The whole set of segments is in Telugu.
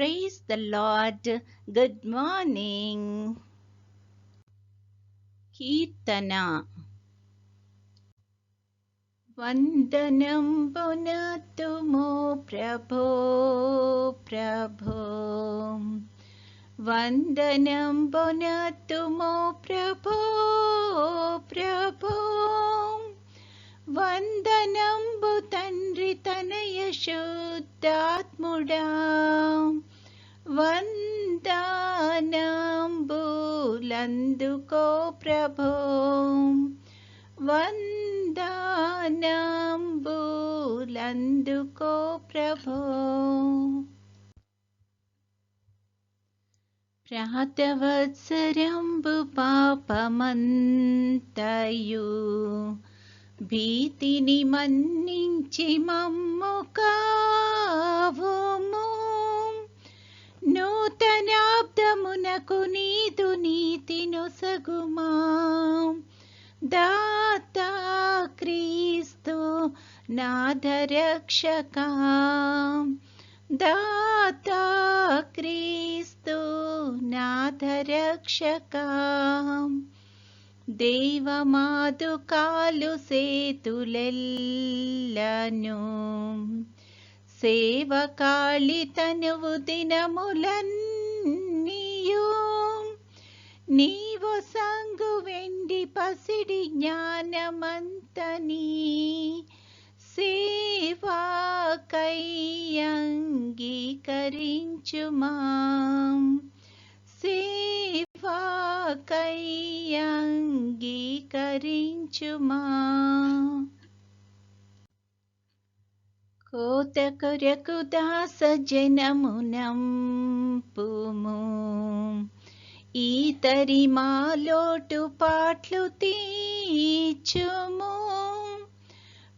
Praise the Lord. Good morning. Kirtana Vandanam Bonatumo Prabho Prabho Vandanam Bonatumo Prabho Prabho Vandanam Bhutanritanaya Shuddhatmudam वन्दानाम्बुलन्दुको प्रभो। वन्दानाम्बुलन्दुको प्रभो। प्रातवत्सरम्बुपापमन्तयु भीतिनि मञ्चि मम्मुकाव నూతనాబ్దమునకు నీదు నీతి నొసగుమా దాతా క్రీస్తు నాదరక్షక దాతా క్రీస్తు నాదరక్షక దేవమాదుకాలు సేతులెల్లను సేవకాళి తనువు దినములన్నీయు నీవు సంగు వెండి పసిడి జ్ఞానమంతని సేవాకయ్యంగీకరించుమా సేవాకయ్యంగీకరించుమా కోత కొరకు దాస జనమునంపుము ఈతరి మాలోటు పాట్లు తీర్చుము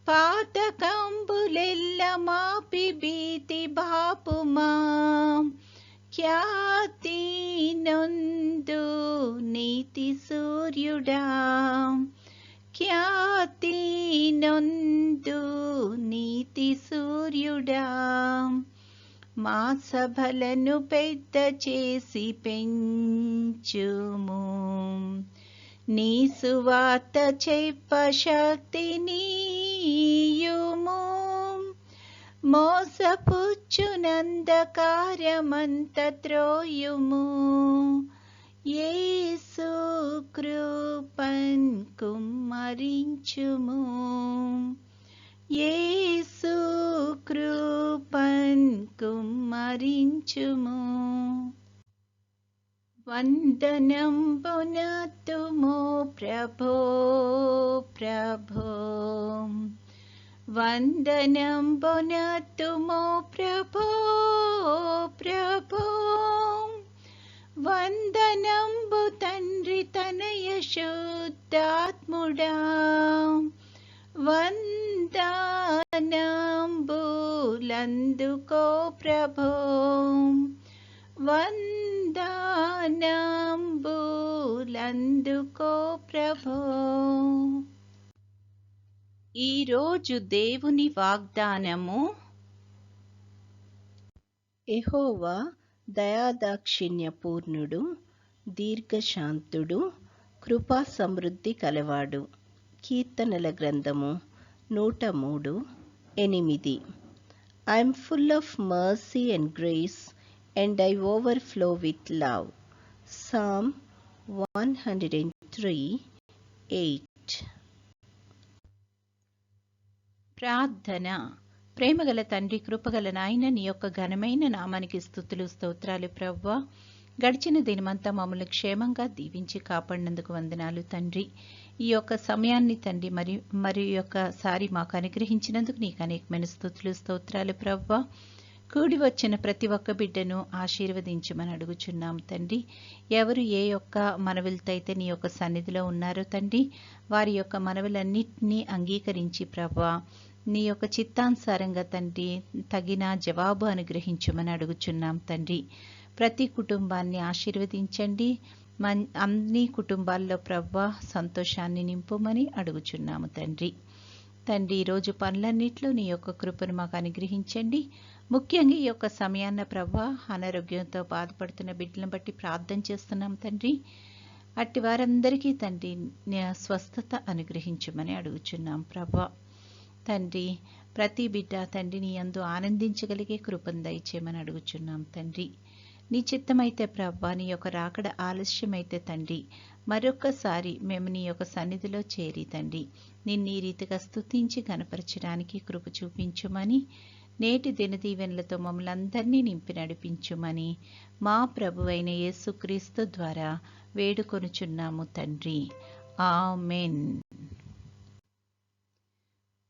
పాత కంబులెల్ల మాపి భీతి బాపుమా ఖ్యాతి నొందు నీతి సూర్యుడా ఖ్యాతి నొందు నీతి సూర్యుడా మా సభలను పెద్ద చేసి పెంచుము. నీ సువార్త చెప్ప శక్తినియుము మోసపుచ్చునందకార్యమంత త్రోయుము. ఏసు కృపన్ కుమ్మరించుము. ఏసు కృప కుమ్మరించుము వందనం పునతుమో ప్రభో ప్రభో వందనం పునతుమో ప్రభో ప్రభో వందనంబు తండ్రి తనయ శుద్ధాత్ముడా అందుకో ప్రభో వందనంబులందుకో ప్రభో. ఈరోజు దేవుని వాగ్దానము ఎహోవా దయాదాక్షిణ్యపూర్ణుడు దీర్ఘశాంతుడు కృపా సమృద్ధి కలవాడు. కీర్తనల గ్రంథము నూట మూడు ఎనిమిది. I full of mercy mercy grace grace, I I with love psalm one hundred and three eight ప్రార్థన. ప్రేమగల తండ్రి కృపగల నాయన నీ యొక్క ఘనమైన నామానికి స్థుతులు స్తోత్రాలు ప్రవ్వా. గడిచిన దినమంతా మమ్మల్ని క్షేమంగా దీవించి కాపాడినందుకు వందనాలు తండ్రి. ఈ యొక్క సమయాన్ని తండ్రి మరి మరి యొక్కసారి మాకు అనుగ్రహించినందుకు నీకు అనేకమైన స్థుతులు స్తోత్రాలు ప్రవ్వా. కూడి వచ్చిన ప్రతి ఒక్క బిడ్డను ఆశీర్వదించమని అడుగుచున్నాం తండ్రి. ఎవరు ఏ యొక్క మనవులతో అయితే నీ యొక్క సన్నిధిలో ఉన్నారో తండ్రి వారి యొక్క మనవులన్నింటినీ అంగీకరించి ప్రభా నీ యొక్క చిత్తానుసారంగా తండ్రి తగిన జవాబు అనుగ్రహించమని అడుగుచున్నాం తండ్రి. ప్రతి కుటుంబాన్ని ఆశీర్వదించండి. మన్ అన్ని కుటుంబాల్లో ప్రవ్వ సంతోషాన్ని నింపుమని అడుగుచున్నాము తండ్రి. తండ్రి ఈరోజు పనులన్నింటిలో నీ యొక్క కృపను మాకు అనుగ్రహించండి. ముఖ్యంగా ఈ యొక్క సమయాన్న ప్రభా అనారోగ్యంతో బాధపడుతున్న బిడ్డలను బట్టి ప్రార్థన చేస్తున్నాం తండ్రి. అట్టి వారందరికీ తండ్రి స్వస్థత అనుగ్రహించమని అడుగుచున్నాం ప్రభా. తండ్రి ప్రతి బిడ్డ తండ్రిని ఎందు అందు ఆనందించగలిగే కృపను దయచేయమని అడుగుచున్నాం తండ్రి. నీ చిత్తమైతే ప్రభా నీ యొక్క రాకడ ఆలస్యమైతే తండ్రి. మరొక్కసారి మేము నీ యొక్క సన్నిధిలో చేరి తండ్రి. నిన్ను ఈ రీతిగా స్తుతించి కనపరచడానికి కృప చూపించుమని నేటి దినదీవెనలతో మమ్మల్ని అందరినీ నింపి నడిపించుమని మా ప్రభువైన యేసుక్రీస్తు ద్వారా వేడుకొనుచున్నాము తండ్రి. ఆమెన్.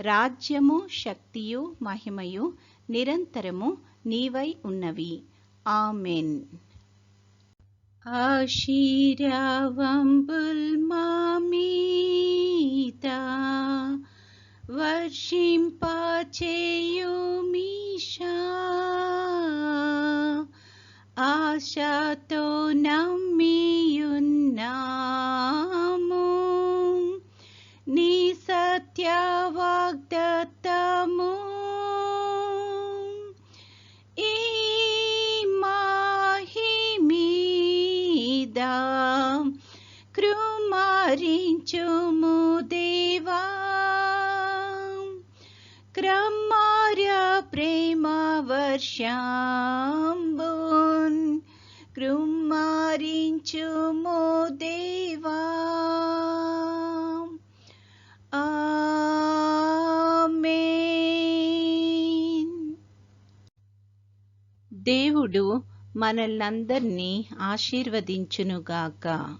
రాజ్యము శక్తియు మహిమయు నిరంతరము నీవై ఉన్నవి. ఆమెన్. ఆశీరావంబుల్ మామీత వర్షింపచేయుమీషా. ఆశతో నమ్మియున్నాము వర్షంబున్ కృమారించుము దేవా. దేవుడు మనల్నందరినీ ఆశీర్వదించునుగాక.